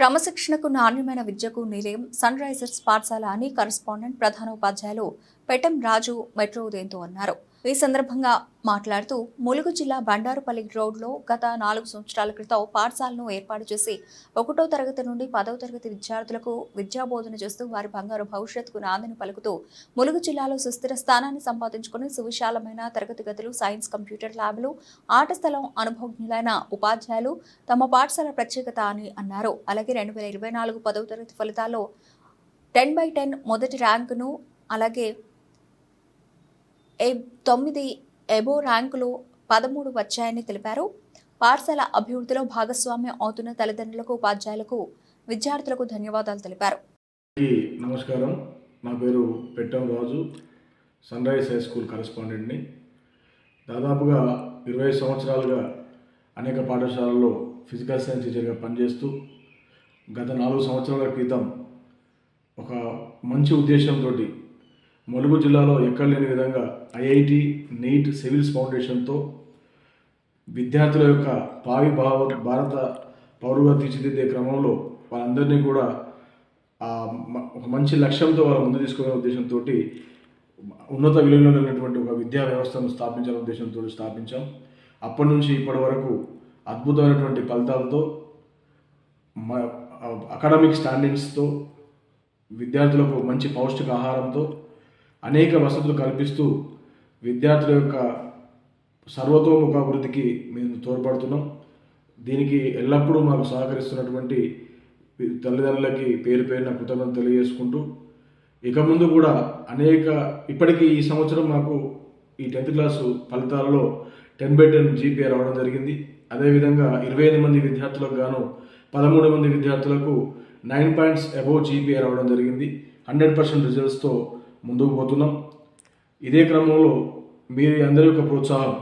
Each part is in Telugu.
క్రమశిక్షణకు నాణ్యమైన విద్యకు నిలయం సన్ రైజర్స్ పాఠశాల అని కరస్పాండెంట్ ప్రధాన ఉపాధ్యాయులు పెటం రాజు మెట్రో ఉదయంతో అన్నారు. ఈ సందర్భంగా మాట్లాడుతూ ములుగు జిల్లా బండారుపల్లి రోడ్లో గత నాలుగు సంవత్సరాల క్రితం పాఠశాలను ఏర్పాటు చేసి ఒకటో తరగతి నుండి పదవ తరగతి విద్యార్థులకు విద్యాబోధన చేస్తూ వారి బంగారు భవిష్యత్తుకు నాందిని పలుకుతూ ములుగు జిల్లాలో సుస్థిర స్థానాన్ని సంపాదించుకుని సువిశాలమైన తరగతి గదులు సైన్స్ కంప్యూటర్ ల్యాబ్లు ఆట స్థలం అనుభవజ్ఞులైన ఉపాధ్యాయులు తమ పాఠశాల ప్రత్యేకత అని అన్నారు. అలాగే రెండు వేల ఇరవై నాలుగు పదవ తరగతి ఫలితాల్లో టెన్ బై టెన్ మొదటి ర్యాంకును అలాగే తొమ్మిది ఎబో ర్యాంకులు పదమూడు వచ్చాయని తెలిపారు. పాఠశాల అభివృద్ధిలో భాగస్వామ్యం అవుతున్న తల్లిదండ్రులకు ఉపాధ్యాయులకు విద్యార్థులకు ధన్యవాదాలు తెలిపారు. నమస్కారం. నా పేరు Pettam Raju sunrise high school కరెస్పాండెంట్ని. దాదాపుగా ఇరవై సంవత్సరాలుగా అనేక పాఠశాలల్లో ఫిజికల్ సైన్స్ టీచర్గా పనిచేస్తూ గత నాలుగు సంవత్సరాల క్రితం ఒక మంచి ఉద్దేశంతో ములుగు జిల్లాలో ఎక్కడ లేని విధంగా ఐఐటి నీట్ సివిల్స్ ఫౌండేషన్తో విద్యార్థుల యొక్క భావి భావ భారత పౌరుగా తీర్చిదిద్దే క్రమంలో వాళ్ళందరినీ కూడా ఒక మంచి లక్ష్యంతో వాళ్ళ ముందు తీసుకునే ఉద్దేశంతో ఉన్నత విలువలో కలిగినటువంటి ఒక విద్యా వ్యవస్థను స్థాపించాలనే ఉద్దేశంతో స్థాపించాం. అప్పటి నుంచి ఇప్పటి వరకు అద్భుతమైనటువంటి ఫలితాలతో అకాడమిక్ స్టాండింగ్స్తో విద్యార్థులకు మంచి పౌష్టిక ఆహారంతో అనేక వసతులు కల్పిస్తూ విద్యార్థుల యొక్క సర్వతోముఖ అభివృద్ధికి మేము తోడ్పడుతున్నాం. దీనికి ఎల్లప్పుడూ మాకు సహకరిస్తున్నటువంటి తల్లిదండ్రులకి పేరు పేరున కృతజ్ఞత తెలియజేసుకుంటూ ఇక ముందు కూడా అనేక ఇప్పటికీ ఈ సంవత్సరం మాకు ఈ టెన్త్ క్లాసు ఫలితాలలో టెన్ బై టెన్ జీపీఏ రావడం జరిగింది. అదేవిధంగా ఇరవై ఎనిమిది మంది విద్యార్థులకు గాను పదమూడు మంది విద్యార్థులకు నైన్ పాయింట్స్ అబోవ్ జీపీఏ రావడం జరిగింది. హండ్రెడ్ పర్సెంట్ రిజల్ట్స్తో ముందుకు పోతున్నాం. ఇదే క్రమంలో మీ అందరి యొక్క ప్రోత్సాహం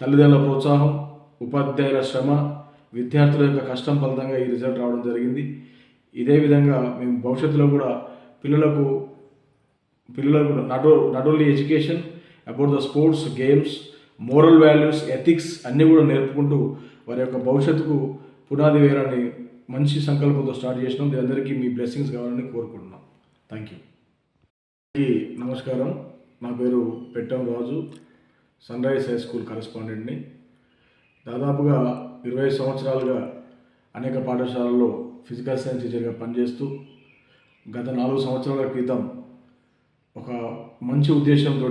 తల్లిదండ్రుల ప్రోత్సాహం ఉపాధ్యాయుల శ్రమ విద్యార్థుల యొక్క కష్టం ఫలితంగా ఈ రిజల్ట్ రావడం జరిగింది. ఇదే విధంగా మేము భవిష్యత్తులో కూడా పిల్లలకు పిల్లలకు not not only education about the sports games moral values ethics అన్నీ కూడా నేర్పుకుంటూ వారి యొక్క భవిష్యత్తుకు పునాది వేయాలని మంచి సంకల్పంతో స్టార్ట్ చేసినాం. దీని అందరికీ మీ బ్లెస్సింగ్స్ కావాలని కోరుకుంటున్నాం. థ్యాంక్ యూ నమస్కారం. నా పేరు Pettam Raju sunrise high school కరెస్పాండెంట్ని. దాదాపుగా ఇరవై సంవత్సరాలుగా అనేక పాఠశాలల్లో ఫిజికల్ సైన్స్ టీచర్గా పనిచేస్తూ గత నాలుగు సంవత్సరాల క్రితం ఒక మంచి ఉద్దేశంతో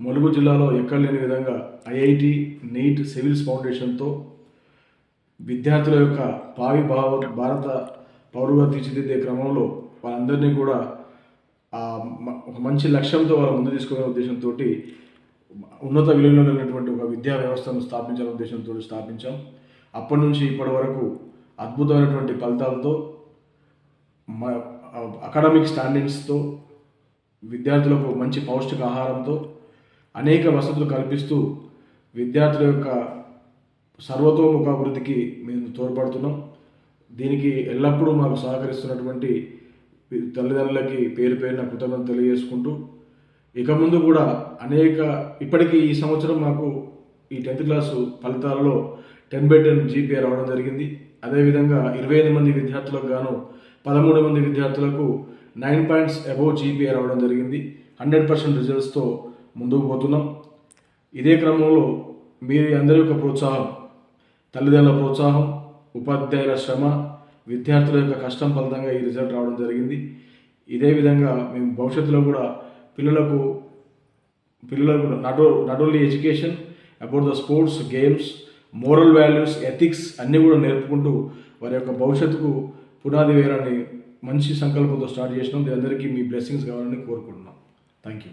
ములుగు జిల్లాలో ఎక్కడ లేని విధంగా ఐఐటి నీట్ సివిల్స్ ఫౌండేషన్తో విద్యార్థుల యొక్క భావి భావ భారత పౌరుగా తీర్చిదిద్దే క్రమంలో వాళ్ళందరినీ కూడా ఒక మంచి లక్ష్యంతో వాళ్ళ ముందు తీసుకునే ఉద్దేశంతో ఉన్నత విలువలో కలిగినటువంటి ఒక విద్యా వ్యవస్థను స్థాపించాలనే ఉద్దేశంతో స్థాపించాం. అప్పటి నుంచి ఇప్పటి వరకు అద్భుతమైనటువంటి ఫలితాలతో అకాడమిక్ స్టాండింగ్స్తో విద్యార్థులకు మంచి పౌష్టిక ఆహారంతో అనేక వసతులు కల్పిస్తూ విద్యార్థుల యొక్క సర్వతోముఖ అభివృద్ధికి మేము తోడ్పడుతున్నాం. దీనికి ఎల్లప్పుడూ మాకు సహకరిస్తున్నటువంటి తల్లిదండ్రులకి పేరు పేరున కృతజ్ఞత తెలియజేసుకుంటూ ఇక ముందు కూడా అనేక ఇప్పటికీ ఈ సంవత్సరం మాకు ఈ టెన్త్ క్లాసు ఫలితాలలో టెన్ బై టెన్ జీపీఏ రావడం జరిగింది. అదేవిధంగా ఇరవై ఐదు మంది విద్యార్థులకు గాను పదమూడు మంది విద్యార్థులకు నైన్ పాయింట్స్ అబోవ్ జీపీఏ రావడం జరిగింది. హండ్రెడ్ పర్సెంట్ రిజల్ట్స్తో ముందుకు పోతున్నాం. ఇదే క్రమంలో మీ అందరి యొక్క ప్రోత్సాహం తల్లిదండ్రుల ప్రోత్సాహం ఉపాధ్యాయుల శ్రమ విద్యార్థుల యొక్క కష్టం ఫలితంగా ఈ రిజల్ట్ రావడం జరిగింది. ఇదే విధంగా మేము భవిష్యత్తులో కూడా పిల్లలకు పిల్లలకు not not only education about the sports games moral values ethics అన్నీ కూడా నేర్పుకుంటూ వారి యొక్క భవిష్యత్తుకు పునాది వేయాలని మంచి సంకల్పంతో స్టార్ట్ చేసినాం. అందరికీ మీ బ్లెస్సింగ్స్ కావాలని కోరుకుంటున్నాం. Thank you